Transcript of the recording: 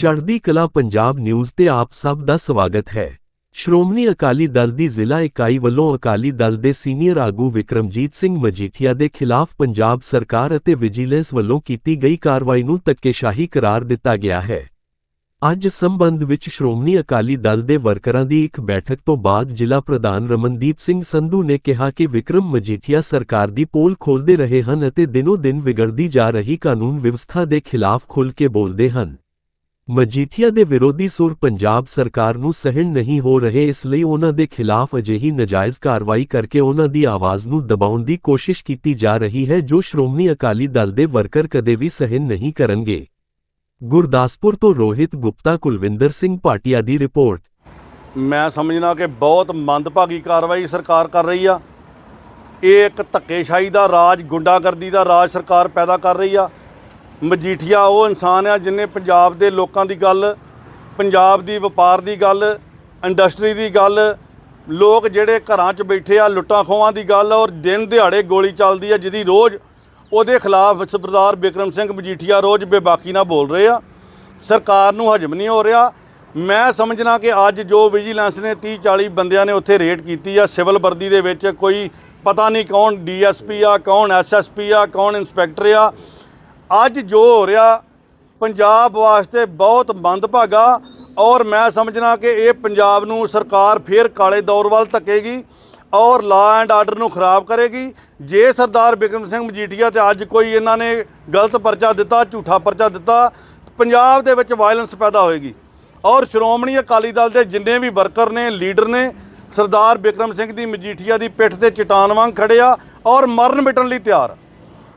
ਚੜ੍ਹਦੀ ਕਲਾ ਪੰਜਾਬ ਨਿਊਜ਼ ਤੇ ਆਪ ਸਭ ਦਾ ਸਵਾਗਤ ਹੈ। ਸ਼੍ਰੋਮਣੀ ਅਕਾਲੀ ਦਲ ਦੀ ਜ਼ਿਲ੍ਹਾ ਇਕਾਈ ਵੱਲੋਂ ਅਕਾਲੀ ਦਲ ਦੇ ਸੀਨੀਅਰ ਆਗੂ ਵਿਕਰਮਜੀਤ ਸਿੰਘ ਮਜੀਠੀਆ ਦੇ ਖਿਲਾਫ ਪੰਜਾਬ ਸਰਕਾਰ ਅਤੇ ਵਿਜੀਲੈਂਸ ਵੱਲੋਂ ਕੀਤੀ ਗਈ ਕਾਰਵਾਈ ਨੂੰ ਧੱਕੇਸ਼ਾਹੀ ਕਰਾਰ ਦਿੱਤਾ ਗਿਆ ਹੈ। ਅੱਜ ਸੰਬੰਧ ਵਿੱਚ ਸ਼੍ਰੋਮਣੀ ਅਕਾਲੀ ਦਲ ਦੇ ਵਰਕਰਾਂ ਦੀ ਇੱਕ ਬੈਠਕ ਤੋਂ ਬਾਅਦ ਜ਼ਿਲ੍ਹਾ ਪ੍ਰਧਾਨ ਰਮਨਦੀਪ ਸਿੰਘ ਸੰਧੂ ਨੇ ਕਿਹਾ ਕਿ ਵਿਕਰਮ ਮਜੀਠੀਆ ਸਰਕਾਰ ਦੀ ਪੋਲ ਖੋਲਦੇ ਰਹੇ ਹਨ ਅਤੇ ਦਿਨੋ ਦਿਨ ਵਿਗੜਦੀ ਜਾ ਰਹੀ ਕਾਨੂੰਨ ਵਿਵਸਥਾ ਦੇ ਖਿਲਾਫ ਖੁੱਲ੍ਹ ਕੇ ਬੋਲਦੇ ਹਨ। ਮਜੀਠੀਆ ਦੇ ਵਿਰੋਧੀ ਸੁਰ ਪੰਜਾਬ ਸਰਕਾਰ ਨੂੰ ਸਹਿਣ ਨਹੀਂ ਹੋ ਰਹੇ, ਇਸ ਲਈ ਉਹਨਾਂ ਦੇ ਖਿਲਾਫ ਅਜਿਹੀ ਨਜਾਇਜ਼ ਕਾਰਵਾਈ ਕਰਕੇ ਉਹਨਾਂ ਦੀ ਆਵਾਜ਼ ਨੂੰ ਦਬਾਉਣ ਦੀ ਕੋਸ਼ਿਸ਼ ਕੀਤੀ ਜਾ ਰਹੀ ਹੈ, ਜੋ ਸ਼੍ਰੋਮਣੀ ਅਕਾਲੀ ਦਲ ਦੇ ਵਰਕਰ ਕਦੇ ਵੀ ਸਹਿਣ ਨਹੀਂ ਕਰਨਗੇ। ਗੁਰਦਾਸਪੁਰ ਤੋਂ ਰੋਹਿਤ ਗੁਪਤਾ, ਕੁਲਵਿੰਦਰ ਸਿੰਘ ਭਾਟੀਆ ਦੀ ਰਿਪੋਰਟ। ਮੈਂ ਸਮਝਣਾ ਕਿ ਬਹੁਤ ਮੰਦਭਾਗੀ ਕਾਰਵਾਈ ਸਰਕਾਰ ਕਰ ਰਹੀ ਆ। ਇਹ ਇੱਕ ਧੱਕੇਸ਼ਾਹੀ ਦਾ ਰਾਜ, ਗੁੰਡਾਗਰਦੀ ਦਾ ਰਾਜ ਸਰਕਾਰ ਪੈਦਾ ਕਰ ਰਹੀ ਆ। ਮਜੀਠੀਆ ਉਹ ਇਨਸਾਨ ਆ ਜਿਨੇ ਪੰਜਾਬ ਦੇ ਲੋਕਾਂ ਦੀ ਗੱਲ, ਪੰਜਾਬ ਦੀ ਵਪਾਰ ਦੀ ਗੱਲ, ਇੰਡਸਟਰੀ ਦੀ ਗੱਲ, ਲੋਕ ਜਿਹੜੇ ਘਰਾਂ 'ਚ ਬੈਠੇ ਆ, ਲੁੱਟਾਂ ਖੋਹਾਂ ਦੀ ਗੱਲ ਔਰ ਦਿਨ ਦਿਹਾੜੇ ਗੋਲੀ ਚੱਲਦੀ ਆ ਜਿਹਦੀ ਰੋਜ਼ ਉਹਦੇ ਖਿਲਾਫ ਸਰਦਾਰ ਬਿਕਰਮ ਸਿੰਘ ਮਜੀਠੀਆ ਰੋਜ਼ ਬੇਬਾਕੀ ਨਾਲ ਬੋਲ ਰਹੇ ਆ। ਸਰਕਾਰ ਨੂੰ ਹਜਮ ਨਹੀਂ ਹੋ ਰਿਹਾ। ਮੈਂ ਸਮਝਣਾ ਕਿ ਅੱਜ ਜੋ ਵਿਜੀਲੈਂਸ ਨੇ 30 40 ਬੰਦਿਆਂ ਨੇ ਉੱਥੇ ਰੇਡ ਕੀਤੀ ਆ, ਸਿਵਲ ਵਰਦੀ ਦੇ ਵਿੱਚ ਕੋਈ ਪਤਾ ਨਹੀਂ ਕੌਣ ਡੀਐਸਪੀ ਆ, ਕੌਣ ਐਸਐਸਪੀ ਆ, ਕੌਣ ਇੰਸਪੈਕਟਰ ਆ ਅੱਜ ਜੋ ਹੋ ਰਿਹਾ, ਪੰਜਾਬ ਵਾਸਤੇ ਬਹੁਤ ਮੰਦਭਾਗਾ ਔਰ ਮੈਂ ਸਮਝਣਾ ਕਿ ਇਹ ਪੰਜਾਬ ਨੂੰ ਸਰਕਾਰ ਫੇਰ ਕਾਲੇ ਦੌਰ ਵੱਲ ਧੱਕੇਗੀ ਔਰ ਲਾ ਐਂਡ ਆਰਡਰ ਨੂੰ ਖਰਾਬ ਕਰੇਗੀ। ਜੇ ਸਰਦਾਰ ਬਿਕਰਮ ਸਿੰਘ ਮਜੀਠੀਆ ਤੇ ਅੱਜ ਕੋਈ ਇਹਨਾਂ ਨੇ ਗਲਤ ਪਰਚਾ ਦਿੱਤਾ, ਝੂਠਾ ਪਰਚਾ ਦਿੱਤਾ, ਪੰਜਾਬ ਦੇ ਵਿੱਚ ਵਾਇਲੈਂਸ ਪੈਦਾ ਹੋਏਗੀ। ਔਰ ਸ਼੍ਰੋਮਣੀ ਅਕਾਲੀ ਦਲ ਦੇ ਜਿੰਨੇ ਵੀ ਵਰਕਰ ਨੇ ਲੀਡਰ ਨੇ, ਸਰਦਾਰ ਬਿਕਰਮ ਸਿੰਘ ਦੀ ਮਜੀਠੀਆ ਦੀ ਪਿੱਠ ਤੇ ਚਟਾਨ ਵਾਂਗ ਖੜੇ ਆ ਔਰ ਮਰਨ ਮਿਟਣ ਲਈ ਤਿਆਰ।